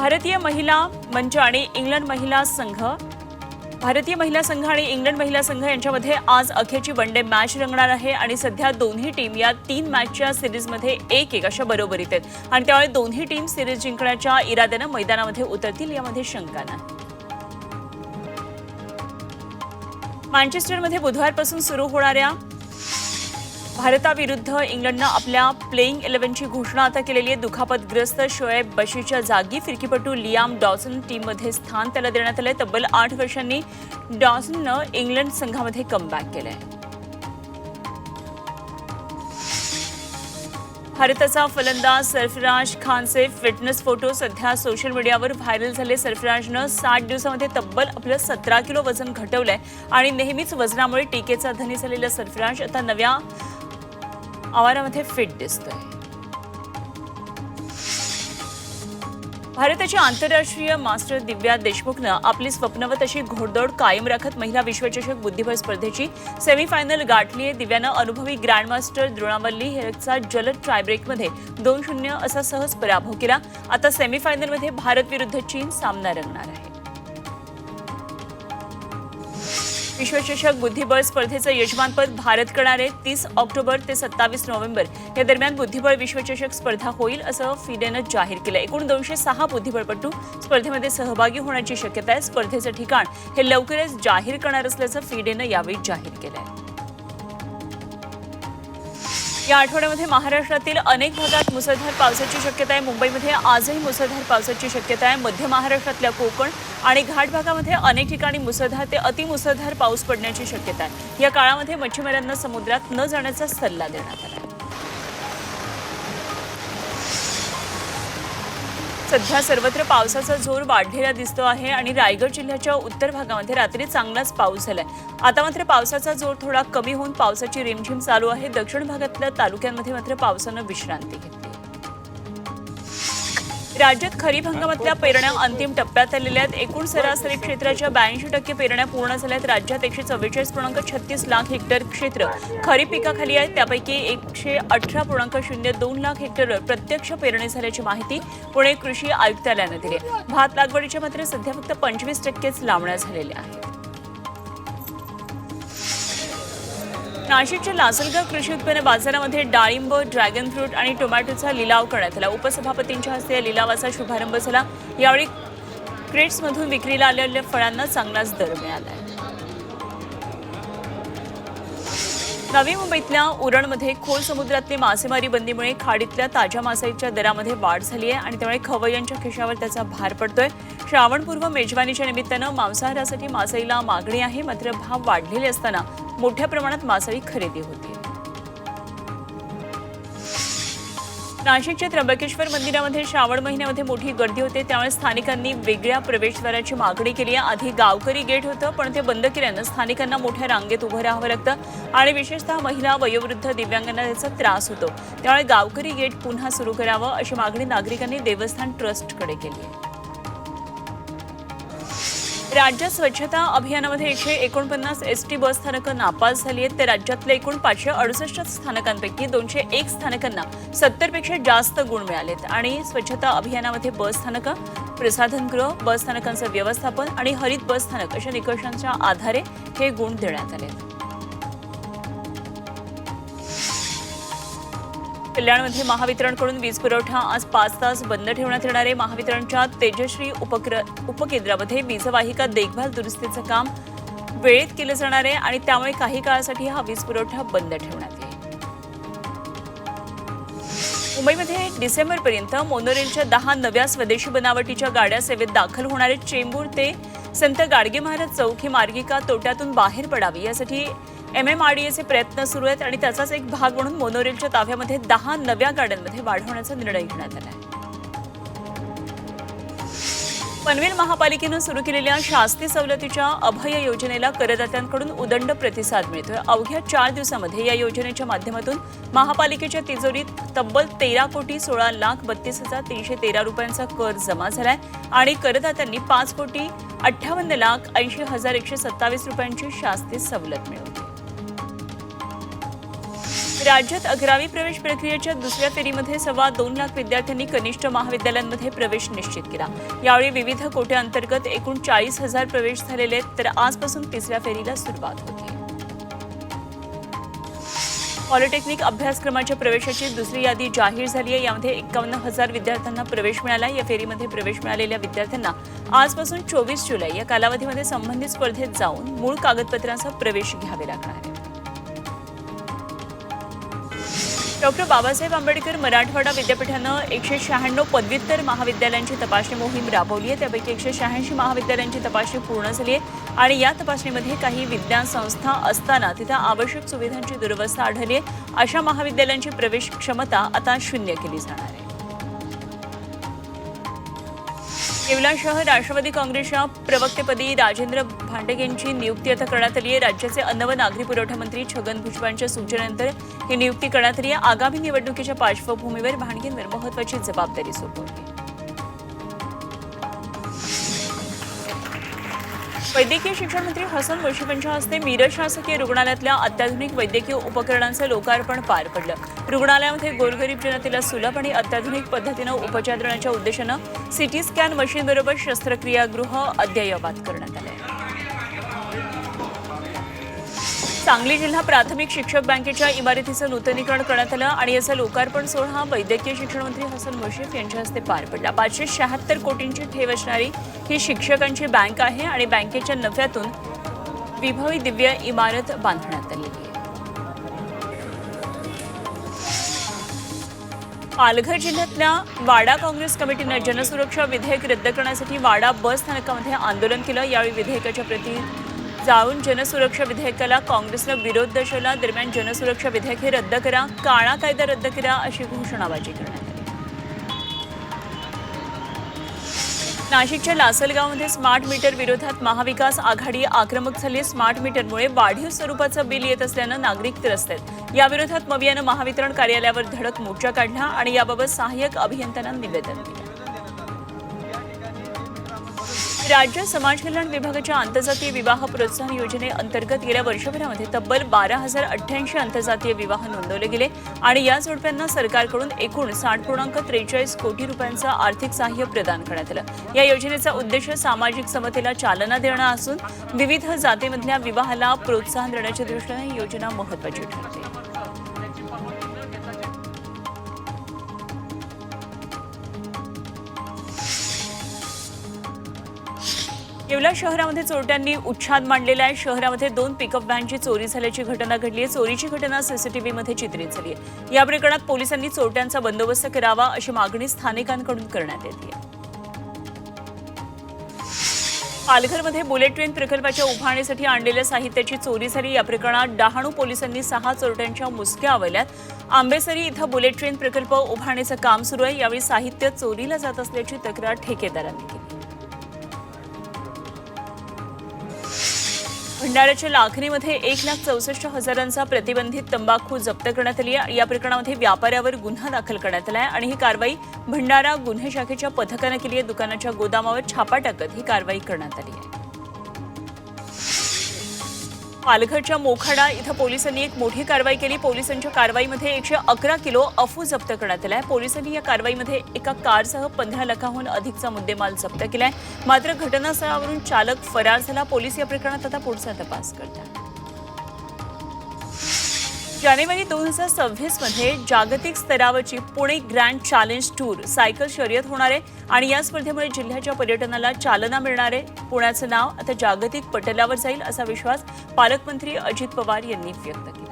भारतीय महिला मंच आणि इंग्लंड महिला संघ. भारतीय महिला संघ आणि इंग्लंड महिला संघ यांच्यामध्ये आज अखेरची वन डे मॅच रंगणार आहे आणि सध्या दोन्ही टीम या तीन मॅचच्या सिरीजमध्ये एक एक अशा बरोबरीत आहेत. आणि त्यामुळे दोन्ही टीम सिरीज जिंकण्याच्या इराद्यानं मैदानामध्ये उतरतील यामध्ये शंका नाही. मँचेस्टरमध्ये बुधवारपासून सुरू होणाऱ्या भारताविरुद्ध इंग्लंडनं आपल्या प्लेईंग इलेव्हनची घोषणा आता केलेली आहे. दुखापतग्रस्त शोएब बशीच्या जागी फिरकीपटू लियाम डॉसन टीममध्ये स्थान त्याला देण्यात आलंय. तब्बल आठ वर्षांनी डॉसननं इंग्लंड संघामध्ये कमबॅक केलंय. भारताचा फलंदाज सरफराज खानचे फिटनेस फोटो सध्या सोशल मीडियावर व्हायरल झाले. सरफराजनं साठ दिवसामध्ये तब्बल आपलं सतरा किलो वजन घटवलंय. आणि नेहमीच वजनामुळे टीकेचा धनी झालेला सरफराज. आता नव्या आवारामध्ये फिट दिसतोय. भारताची आंतरराष्ट्रीय मास्टर दिव्या देशमुखनं आपली स्वप्नवत अशी घोडदौड कायम राखत महिला विश्वचषक बुद्धिबळ स्पर्धेची सेमीफायनल गाठली आहे दिव्यानं अनुभवी ग्रँडमास्टर द्रोणावल्ली हिरकचा जलद ट्रायब्रेकमध्ये दोन शून्य असा सहज पराभव केला. आता सेमीफायनलमध्ये भारत विरुद्ध चीन सामना रंगणार आहे. विश्वचषक बुद्धिबळ स्पर्धेचं यजमानपद भारत करणार आहे तीस ऑक्टोबर ते सत्तावीस नोव्हेंबर. या दरम्यान बुद्धिबळ विश्वचषक स्पर्धा होईल असं फिडेनं जाहीर केलं एकूण दोनशे सहा बुद्धिबळपटू स्पर्धेमध्ये सहभागी होण्याची शक्यता आहे. स्पर्धेचं ठिकाण हे लवकरच जाहीर करणार असल्याचं फिडेनं यावेळी जाहीर केलं आहे या आठवड्यामध्ये महाराष्ट्रातील अनेक भागात मुसळधार पावसाची शक्यता आहे. मुंबईमध्ये आजही मुसळधार पावसाची शक्यता आहे. मध्य महाराष्ट्रातल्या कोकण आणि घाट भागामध्ये अनेक ठिकाणी मुसळधार ते अतिमुसळधार पाऊस पडण्याची शक्यता आहे. या काळामध्ये मच्छीमारांना समुद्रात न जाण्याचा सल्ला देण्यात आला आहे. सध्या सर्वत्र पावसाचा जोर वाढलेला दिसतो आहे आणि रायगड जिल्ह्याच्या उत्तर भागामध्ये रात्री चांगलाच पाऊस झालाय. आता मात्र पावसाचा जोर थोडा कमी होऊन पावसाची रिमझिम चालू आहे. दक्षिण भागातल्या तालुक्यांमध्ये मात्र पावसानं विश्रांती घेतली. राज्यात खरीप हंगामातल्या पेरण्या अंतिम टप्प्यात आलेल्या आहेत. एकूण सरासरी क्षेत्राच्या ब्याऐंशी टक्के पेरण्या पूर्ण झाल्यात राज्यात एकशे चव्वेचाळीस पूर्णांक छत्तीस लाख हेक्टर क्षेत्र खरीप पिकाखाली आहेत त्यापैकी एकशे अठरा पूर्णांक शून्य दोन लाख हेक्टरवर प्रत्यक्ष पेरणी झाल्याची माहिती पुणे कृषी आयुक्तालयानं दिली भात लागवडीच्या मात्र सध्या फक्त पंचवीस टक्केच लावण्या झालेल्या आहेत. नाशिकच्या लासलगाव कृषी उत्पन्न बाजारामध्ये डाळिंब ड्रॅगन फ्रूट आणि टोमॅटोचा लिलाव करण्यात आला. उपसभापतींच्या हस्ते या लिलावाचा शुभारंभ झाला. यावेळी क्रेट्समधून विक्रीला आलेल्या फळांना चांगलाच दर मिळाला आहे नवी मुंबईतल्या उरणमध्ये खोल समुद्रातली मासेमारी बंदीमुळे खाडीतल्या ताज्या मासळीच्या दरामध्ये वाढ झाली आहे आणि त्यामुळे खवय्यांच्या खिशावर त्याचा भार पडतोय. श्रावणपूर्व मेजवानीच्या निमित्तानं मांसाहारासाठी मासळीला मागणी आहे मात्र भाव वाढलेले असताना मोठ्या प्रमाणात मासळी खरेदी होती. नाशिकच्या त्र्यंबकेश्वर मंदिरामध्ये श्रावण महिन्यामध्ये मोठी गर्दी होते. त्यामुळे स्थानिकांनी वेगळ्या प्रवेशद्वाराची मागणी केली. आहे आधी गावकरी गेट होतं पण ते बंद केल्यानं स्थानिकांना मोठ्या रांगेत उभं राहावं लागतं आणि विशेषतः महिला वयोवृद्ध दिव्यांगांना त्याचा त्रास होतो. त्यामुळे गावकरी गेट पुन्हा सुरू करावं अशी मागणी नागरिकांनी देवस्थान ट्रस्टकडे केली. आहे राज्यात स्वच्छता अभियानामध्ये एकशे एकोणपन्नास एस टी बस स्थानकं नापास झाली आहेत. तर राज्यातल्या एकूण पाचशे अडुसष्ट स्थानकांपैकी दोनशे एक स्थानकांना सत्तरपेक्षा जास्त गुण मिळालेत आणि स्वच्छता अभियानामध्ये बस स्थानकं प्रसाधनगृह बस स्थानकांचं व्यवस्थापन आणि हरित बस स्थानक अशा निकषांच्या आधारे हे गुण देण्यात आले आहेत. कल्याणमध्ये महावितरणकडून वीज पुरवठा आज पाच तास बंद ठेवण्यात येणार आहे. महावितरणच्या तेजश्री उपक्र उपकेंद्रामध्ये वीजवाहिका देखभाल दुरुस्तीचं काम वेळेत केलं जाणार आहे आणि त्यामुळे काही काळासाठी हा वीज पुरवठा बंद ठेवण्यात येईल. मुंबईमध्ये डिसेंबरपर्यंत मोनोरेलच्या दहा नव्या स्वदेशी बनावटीच्या गाड्या सेवेत दाखल होणारे चेंबूर ते संत गाडगे महाराज चौक ही मार्गिका तोट्यातून बाहेर पडावी यासाठी एम एम आर डी एचे प्रयत्न सुरू आहेत आणि त्याचाच एक भाग म्हणून मोनोरेलच्या ताफ्यामध्ये दहा नव्या गाड्यांमध्ये वाढवण्याचा निर्णय घेण्यात आला आहे. पनवेल महापालिकेनं सुरू केलेल्या शास्ती सवलतीच्या अभय योजनेला करदात्यांकडून उदंड प्रतिसाद मिळतोय. अवघ्या चार दिवसामध्ये या योजनेच्या माध्यमातून महापालिकेच्या तिजोरीत तब्बल तेरा कोटी सोळा लाख बत्तीस हजार तीनशे तेरा रुपयांचा कर जमा झालाय आणि करदात्यांनी पाच कोटी अठ्ठावन्न लाख ऐंशी हजार एकशे सत्तावीस रुपयांची शास्ती सवलत मिळवली. राज्यात अकरावी प्रवेश प्रक्रियेच्या दुसऱ्या फेरीमध्ये सव्वा दोन लाख विद्यार्थ्यांनी कनिष्ठ महाविद्यालयांमध्ये प्रवेश निश्चित केला. यावेळी विविध कोट्याअंतर्गत एकूण चाळीस हजार प्रवेश झालेले आहेत तर आजपासून तिसऱ्या फेरीला सुरुवात होती. पॉलिटेक्निक अभ्यासक्रमाच्या प्रवेशाची दुसरी यादी जाहीर झाली आहे. यामध्ये एकावन्न हजार विद्यार्थ्यांना प्रवेश मिळाला या फेरीमध्ये प्रवेश मिळालेल्या विद्यार्थ्यांना आजपासून चोवीस जुलै या कालावधीमध्ये संबंधित स्पर्धेत जाऊन मूळ कागदपत्रांचा प्रवेश घ्यावे लागणार आहे. डॉक्टर बाबासाहेब आंबेडकर मराठवाडा विद्यापीठानं एकशे शहाण्णव पदव्युत्तर महाविद्यालयांची तपासणी मोहीम राबवली आहे. त्यापैकी एकशे शहाऐंशी महाविद्यालयांची तपासणी पूर्ण झाली आहे. आणि या तपासणीमध्ये काही विज्ञान संस्था असताना तिथं आवश्यक सुविधांची दुरवस्था आढळली आहे. अशा महाविद्यालयांची प्रवेश क्षमता आता शून्य केली जाणार आहे. येवला शहर राष्ट्रवादी काँग्रेसच्या प्रवक्तेपदी राजेंद्र भांडे यांची नियुक्ती आता करण्यात आली आहे. राज्याचे अन्न व नागरी पुरवठा मंत्री छगन भुजबळांच्या सूचनेनंतर ही नियुक्ती करण्यात आली आहे. आगामी निवडणुकीच्या पार्श्वभूमीवर भांडगेंवर महत्वाची जबाबदारी सोपवली वैद्यकीय शिक्षण मंत्री हसन मुश्रीफ यांच्या हस्ते मिरज शासकीय रुग्णालयातल्या अत्याधुनिक वैद्यकीय उपकरणांचं लोकार्पण पार पडलं. रुग्णालयामध्ये गोरगरीब जनतेला सुलभ आणि अत्याधुनिक पद्धतीनं उपचार देण्याच्या उद्देशानं सिटी स्कॅन मशीनबरोबर शस्त्रक्रियागृह अद्ययावत करण्यात आलं सांगली जिल्हा प्राथमिक शिक्षक बँकेच्या इमारतीचं नूतनीकरण करण्यात आलं आणि याचा लोकार्पण सोहळा वैद्यकीय शिक्षण मंत्री हसन मुश्रीफ यांच्या हस्ते पार पडला. पाचशे शहात्तर कोटींची ठेव असणारी ही शिक्षकांची बँक आहे आणि बँकेच्या नफ्यातून विभवी दिव्य इमारत बांधण्यात आली आहे. पालघर जिल्ह्यातल्या वाडा काँग्रेस कमिटीनं जनसुरक्षा विधेयक रद्द करण्यासाठी वाडा बस स्थानकामध्ये आंदोलन केलं. यावेळी विधेयकाच्या प्रती जाळून जनसुरक्षा विधेयकाला काँग्रेसनं विरोध दर्शवला. दरम्यान जनसुरक्षा विधेयक हे रद्द करा. काळा कायदा रद्द करा अशी घोषणाबाजी करण्यात आली. नाशिकच्या लासलगावमध्ये स्मार्ट मीटर विरोधात महाविकास आघाडी आक्रमक झाली. स्मार्ट मीटरमुळे वाढीव स्वरूपाचं बिल येत असल्यानं नागरिक त्रस्त आहेत. याविरोधात मवियानं महावितरण कार्यालयावर धडक मोर्चा काढला आणि याबाबत सहाय्यक अभियंत्यांना निवेदन दिलं. राज्य समाज कल्याण विभागाच्या आंतरजातीय विवाह प्रोत्साहन योजनेअंतर्गत गेल्या वर्षभरामध्ये तब्बल बारा हजार अठ्ठ्याऐंशी आंतरजातीय विवाह नोंदवले गेले आणि या जोडप्यांना सरकारकडून एकूण साठ पूर्णांक त्रेचाळीस कोटी रुपयांचं आर्थिक सहाय्य प्रदान करण्यात आलं. या योजनेचा उद्देश सामाजिक समतेला चालना देणं असून विविध जातीमधल्या विवाहाला प्रोत्साहन देण्याच्या दृष्टीने ही योजना महत्वाची ठरते. येवला शहरामध्ये चोरट्यांनी उच्छाद मांडलेला आहे. शहरामध्ये दोन पिकअप व्हॅनची चोरी झाल्याची घटना घडली आहे. चोरीची घटना सीसीटीव्हीमध्ये चित्रित झाली आहे. या प्रकरणात पोलिसांनी चोरट्यांचा बंदोबस्त करावा अशी मागणी स्थानिकांकडून करण्यात येते पालघरमध्ये बुलेट ट्रेन प्रकल्पाच्या उभारणीसाठी आणलेल्या साहित्याची चोरी झाली. या प्रकरणात डहाणू पोलिसांनी सहा चोरट्यांच्या मुसक्या आवल्यात आंबेसरी इथं बुलेट ट्रेन प्रकल्प उभारणीचं काम सुरू आहे. यावेळी साहित्य चोरीला जात असल्याची तक्रार ठेकेदारांनी केली. भंडाऱ्याच्या लाखणीमध्ये एक लाख चौसष्ट हजारांचा प्रतिबंधित तंबाखू जप्त करण्यात आली आहे. या प्रकरणामध्ये व्यापाऱ्यावर गुन्हा दाखल करण्यात आला आहे आणि ही कारवाई भंडारा गुन्हे शाखेच्या पथकानं केली आहे. दुकानाच्या गोदामावर छापा टाकत ही कारवाई करण्यात आली आहे. पालघरच्या मोखाडा इथं पोलिसांनी एक मोठी कारवाई केली. पोलिसांच्या कारवाईमध्ये एकशे अकरा किलो अफू जप्त करण्यात आलाय. पोलिसांनी या कारवाईमध्ये एका कारसह पंधरा लाखाहून अधिकचा मुद्देमाल जप्त केलाय. मात्र घटनास्थळावरून चालक फरार झाला. पोलीस या प्रकरणात आता पुढचा तपास करतात. जानेवारी दोन हजार सव्वीसमध्ये जागतिक स्तरावरची Pune grand challenge tour cycle शर्यत होणार आहे आणि या स्पर्धेमुळे जिल्ह्याच्या पर्यटनाला चालना मिळणार आहे. पुण्याचं नाव आता जागतिक पटलावर जाईल असा विश्वास पालकमंत्री अजित पवार यांनी व्यक्त केला.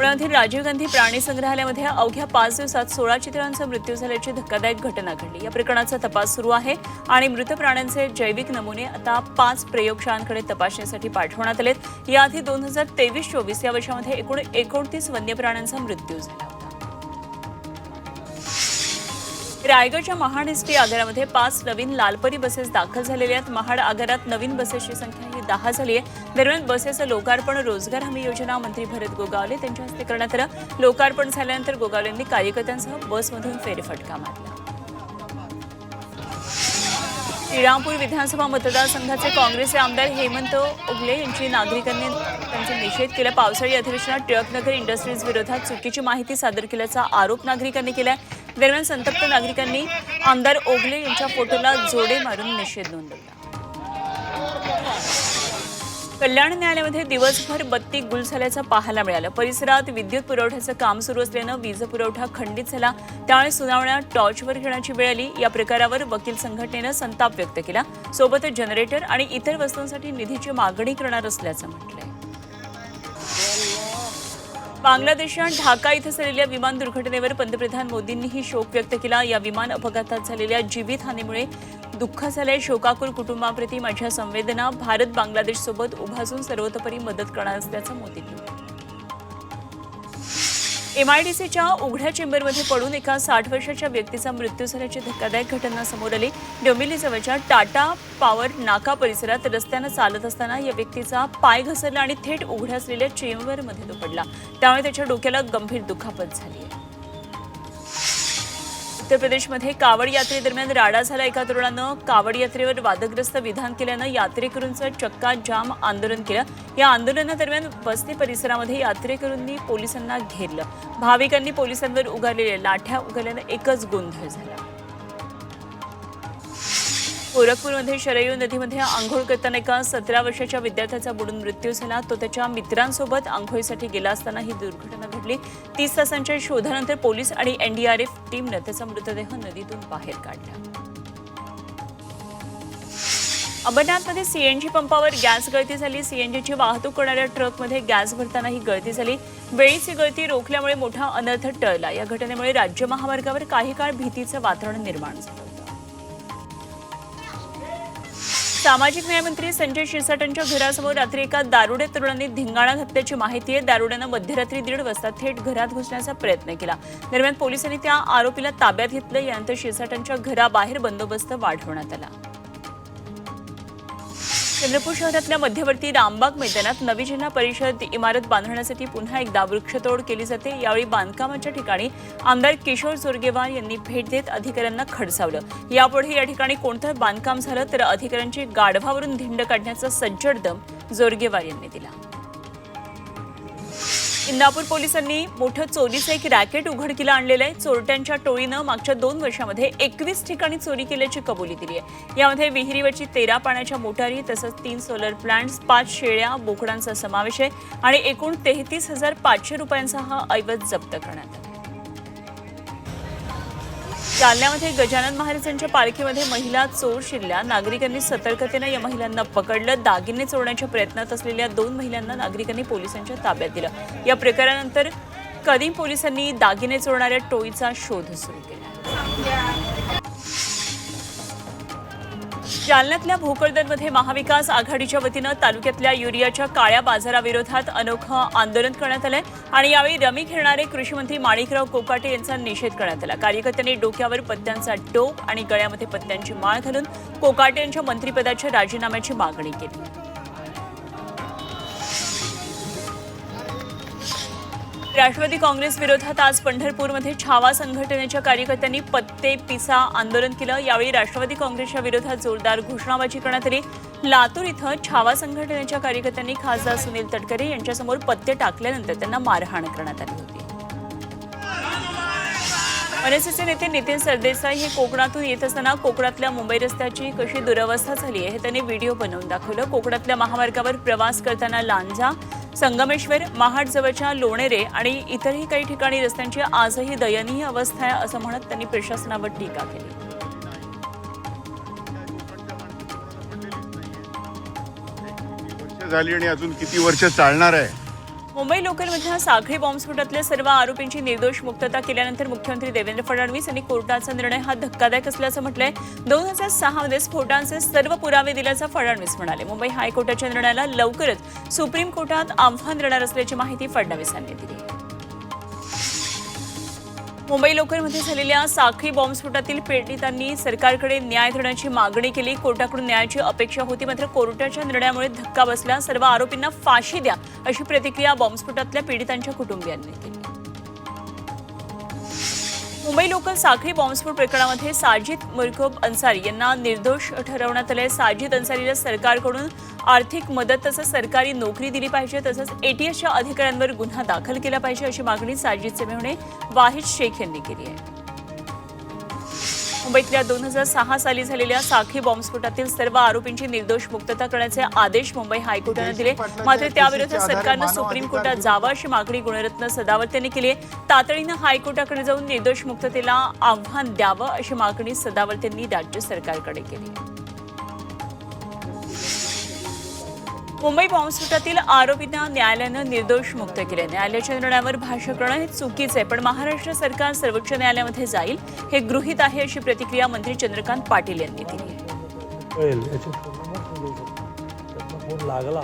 पुण्यातील राजीव गांधी प्राणी संग्रहालयामध्ये अवघ्या पाच दिवसात सोळा चित्रांचा मृत्यू झाल्याची धक्कादायक घटना घडली. या प्रकरणाचा तपास सुरू आहे आणि मृत प्राण्यांचे जैविक नमुने आता पाच प्रयोगशाळांकडे तपासणीसाठी पाठवण्यात आलेत. याआधी दोन हजार तेवीस चोवीस या वर्षामध्ये एकूण एकोणतीस वन्य प्राण्यांचा मृत्यू झाला रायगडच्या महाड एसटी आगारामध्ये पाच नवीन लालपरी बसेस दाखल झालेल्या आहेत. महाड आगारात नवीन बसेसची संख्या दहा झाली आहे. दरम्यान बसेचं लोकार्पण रोजगार हमी योजना मंत्री भरत गोगावले त्यांच्या हस्ते करण्यात आलं. लोकार्पण झाल्यानंतर गोगावलेंनी कार्यकर्त्यांसह बसमधून फेरफटका मारला. श्रीरामपूर विधानसभा मतदारसंघाचे काँग्रेसचे आमदार हेमंत उगले यांची नागरिकांनी त्यांचा निषेध केला. पावसाळी अधिवेशनात टिळकनगर इंडस्ट्रीज विरोधात चुकीची माहिती सादर केल्याचा आरोप नागरिकांनी केला दरम्यान संतप्त नागरिकांनी आमदार ओगले यांच्या फोटोला जोडे मारून निषेध नोंदवला. कल्याण न्यायालयामध्ये दिवसभर बत्ती गुल झाल्याचं पाहायला मिळालं. परिसरात विद्युत पुरवठ्याचं काम सुरू असल्यानं वीज पुरवठा खंडित झाला. त्यामुळे सुनावण्या टॉर्चवर घेण्याची वेळ आली. या प्रकारावर वकील संघटनेनं संताप व्यक्त केला. सोबतच जनरेटर आणि इतर वस्तूंसाठी निधीची मागणी करणार असल्याचं म्हटलंय. बांगलादेशात ढाका इथं झालेल्या विमान दुर्घटनेवर पंतप्रधान मोदींनीही शोक व्यक्त केला. या विमान अपघातात झालेल्या जीवितहानीमुळे दुःख झालंय. शोकाकुल कुटुंबाप्रती माझ्या संवेदना भारत बांगलादेशसोबत उभासून सर्वतोपरी मदत करणार असल्याचं मोदी एमआयडीसीच्या उघड्या चेंबरमध्ये पडून एका साठ वर्षाच्या व्यक्तीचा मृत्यू झाल्याची धक्कादायक घटना समोर आली. डोंबिवलीजवळच्या टाटा पॉवर नाका परिसरात रस्त्यानं चालत असताना या व्यक्तीचा पाय घसरला आणि थेट उघड्या असलेल्या चेंबरमध्ये तो पडला. त्यामुळे त्याच्या डोक्याला गंभीर दुखापत झाली आहे. उत्तर प्रदेशमध्ये कावड यात्रेदरम्यान राडा झाला एका तरुणानं. कावड यात्रेवर वादग्रस्त विधान केल्यानं यात्रेकरूंचं चक्का जाम आंदोलन केलं. या आंदोलनादरम्यान वस्ती परिसरामध्ये यात्रेकरूंनी पोलिसांना घेरलं. भाविकांनी पोलिसांवर उगारलेल्या लाठ्या उगारल्यानं एकच गोंधळ झाला. गोरखपूरमध्ये शरयू नदीमध्ये आंघोळ करताना एका सतरा वर्षाच्या विद्यार्थ्याचा बुडून मृत्यू झाला. तो त्याच्या मित्रांसोबत आंघोळीसाठी गेला असताना ही दुर्घटना घडली. तीस तासांच्या शोधानंतर पोलीस आणि एनडीआरएफ टीमनं त्याचा मृतदेह नदीतून बाहेर काढला. अंबरनाथमध्ये सीएनजी पंपावर गॅस गळती झाली. सीएनजीची वाहतूक करणाऱ्या ट्रकमध्ये गॅस भरताना ही गळती झाली. वेळीच ही गळती रोखल्यामुळे मोठा अनर्थ टळला. या घटनेमुळे राज्य महामार्गावर काही काळ भीतीचं वातावरण निर्माण झालं. सामाजिक न्यायमंत्री संजय शिरसाटांच्या घरासमोर रात्री एका दारुड्या तरुणांनी धिंगाणा घातल्याची माहिती आहे. दारुड्यानं मध्यरात्री दीड वाजता थेट घरात घुसण्याचा प्रयत्न केला. दरम्यान पोलिसांनी त्या आरोपीला ताब्यात घेतलं. यानंतर शिरसाटांच्या घराबाहेर बंदोबस्त वाढवण्यात आला. चंद्रपूर शहरातल्या मध्यवर्ती रामबाग मैदानात नवी जिल्हा परिषद इमारत बांधण्यासाठी पुन्हा एकदा वृक्षतोड केली जाते. यावेळी बांधकामाच्या ठिकाणी आमदार किशोर जोरगेवार यांनी भेट देत अधिकाऱ्यांना खडसावलं. यापुढे या ठिकाणी कोणतं बांधकाम झालं तर अधिकाऱ्यांची गाढवावरून धिंड काढण्याचा सज्जड दम जोरगेवार यांनी दिला. इंदापूर पोलिसांनी मोठं चोरीचं एक रॅकेट उघडकीला आणलेलं आहे. चोरट्यांच्या टोळीनं मागच्या दोन वर्षामध्ये एकवीस ठिकाणी चोरी केल्याची कबुली दिली आहे. यामध्ये विहिरीवरची तेरा पाण्याच्या मोटारी तसंच तीन सोलर प्लांट्स पाच शेळ्या बोकडांचा समावेश आहे आणि एकूण तेहतीस हजार पाचशे रुपयांचा हा ऐवज जप्त करण्यात आला. जालन्यामध्ये गजानन महाराजांच्या पालखीमध्ये महिला चोर शिरल्या. नागरिकांनी सतर्कतेनं या महिलांना पकडलं. दागिने चोरण्याच्या प्रयत्नात असलेल्या दोन महिलांना नागरिकांनी पोलिसांच्या ताब्यात दिलं. या प्रकारानंतर कदीम पोलिसांनी दागिने चोरणाऱ्या टोळीचा शोध सुरू केला. जालन्यातल्या भोकरदनमध्ये महाविकास आघाडीच्या वतीनं तालुक्यातल्या युरियाच्या काळ्या बाजाराविरोधात अनोखं आंदोलन करण्यात आलंय. आणि यावेळी रमी खेळणारे कृषीमंत्री माणिकराव कोकाटे यांचा निषेध करण्यात आला. कार्यकर्त्यांनी डोक्यावर पत्त्यांचा टोप आणि गळ्यामध्ये पत्त्यांची माळ घालून कोकाटे यांच्या मंत्रिपदाच्या राजीनाम्याची मागणी केली. राष्ट्रवादी काँग्रेस विरोधात आज पंढरपूरमध्ये छावा संघटनेच्या कार्यकर्त्यांनी पत्ते पिसा आंदोलन केलं. यावेळी राष्ट्रवादी काँग्रेसच्या विरोधात जोरदार घोषणाबाजी करण्यात आली. लातूर इथं छावा संघटनेच्या कार्यकर्त्यांनी खासदार सुनील तटकरे यांच्यासमोर पत्ते टाकल्यानंतर त्यांना मारहाण करण्यात आली होती. मनसेचे नेते नितीन सरदेसाई हे कोकणातून येत असताना कोकणातल्या मुंबई रस्त्याची कशी दुरवस्था झाली आहे हे त्यांनी व्हिडिओ बनवून दाखवलं. कोकणातल्या महामार्गावर प्रवास करताना लांजा संगमेश्वर महाडजवळच्या लोणेरे आणि इतरही काही ठिकाणी रस्त्यांची आजही दयनीय अवस्था आहे असं म्हणत त्यांनी प्रशासनावर टीका केली. झाली आणि अजून किती वर्ष चालणार आहे? मुंबई लोकलमधल्या साखळी बॉम्बस्फोटातल्या सर्व आरोपींची निर्दोष मुक्तता केल्यानंतर मुख्यमंत्री देवेंद्र फडणवीस यांनी कोर्टाचा निर्णय हा धक्कादायक असल्याचं म्हटलंय. दोन हजार सहामध्ये स्फोटांचे सर्व पुरावे दिल्याचं फडणवीस म्हणाले. मुंबई हायकोर्टाच्या निर्णयाला लवकरच सुप्रीम कोर्टात आव्हान देणार असल्याची माहिती फडणवीस यांनी दिली. मुंबई लोकलमध्ये झालेल्या साखळी बॉम्बस्फोटातील पीडितांनी सरकारकडे न्याय देण्याची मागणी केली. कोर्टाकडून न्यायाची अपेक्षा होती मात्र कोर्टाच्या निर्णयामुळे धक्का बसला. सर्व आरोपींना फाशी द्या अशी प्रतिक्रिया बॉम्बस्फोटातल्या पीडितांच्या कुटुंबियांनी केली. मुंबई लोकल साखळी बॉम्बस्फोट प्रकरणामध्ये साजिद मुरकोब अन्सारी यांना निर्दोष ठरवण्यात आले साजिद अन्सारीला सरकारकडून आर्थिक मदत तसंच सरकारी नोकरी दिली पाहिजे तसंच एटीएसच्या अधिकाऱ्यांवर गुन्हा दाखल केला पाहिजे अशी मागणी साजिदचे मेहणे वाहिद शेख यांनी केली आहे. मुंबईतल्या दोन हजार सहा साली झालेल्या साखी बॉम्बस्फोटातील सर्व आरोपींची निर्दोष मुक्तता करण्याचे आदेश मुंबई हायकोर्टानं दिले. मात्र त्याविरुद्ध सरकारनं सुप्रीम कोर्टात जावं अशी मागणी गुणरत्न सदावर्त यांनी केली आहे. तातडीनं हायकोर्टाकडे जाऊन निर्दोष मुक्ततेला आव्हान द्यावं अशी मागणी सदावर्त यांनी राज्य सरकारकडे केली मुंबई बॉम्बस्फोटातील आरोपींना न्यायालयानं निर्दोष मुक्त केले. न्यायालयाच्या निर्णयावर भाष्य करणं हे चुकीचं आहे पण महाराष्ट्र सरकार सर्वोच्च न्यायालयामध्ये जाईल हे गृहीत आहे अशी प्रतिक्रिया मंत्री चंद्रकांत पाटील यांनी दिली. लागला.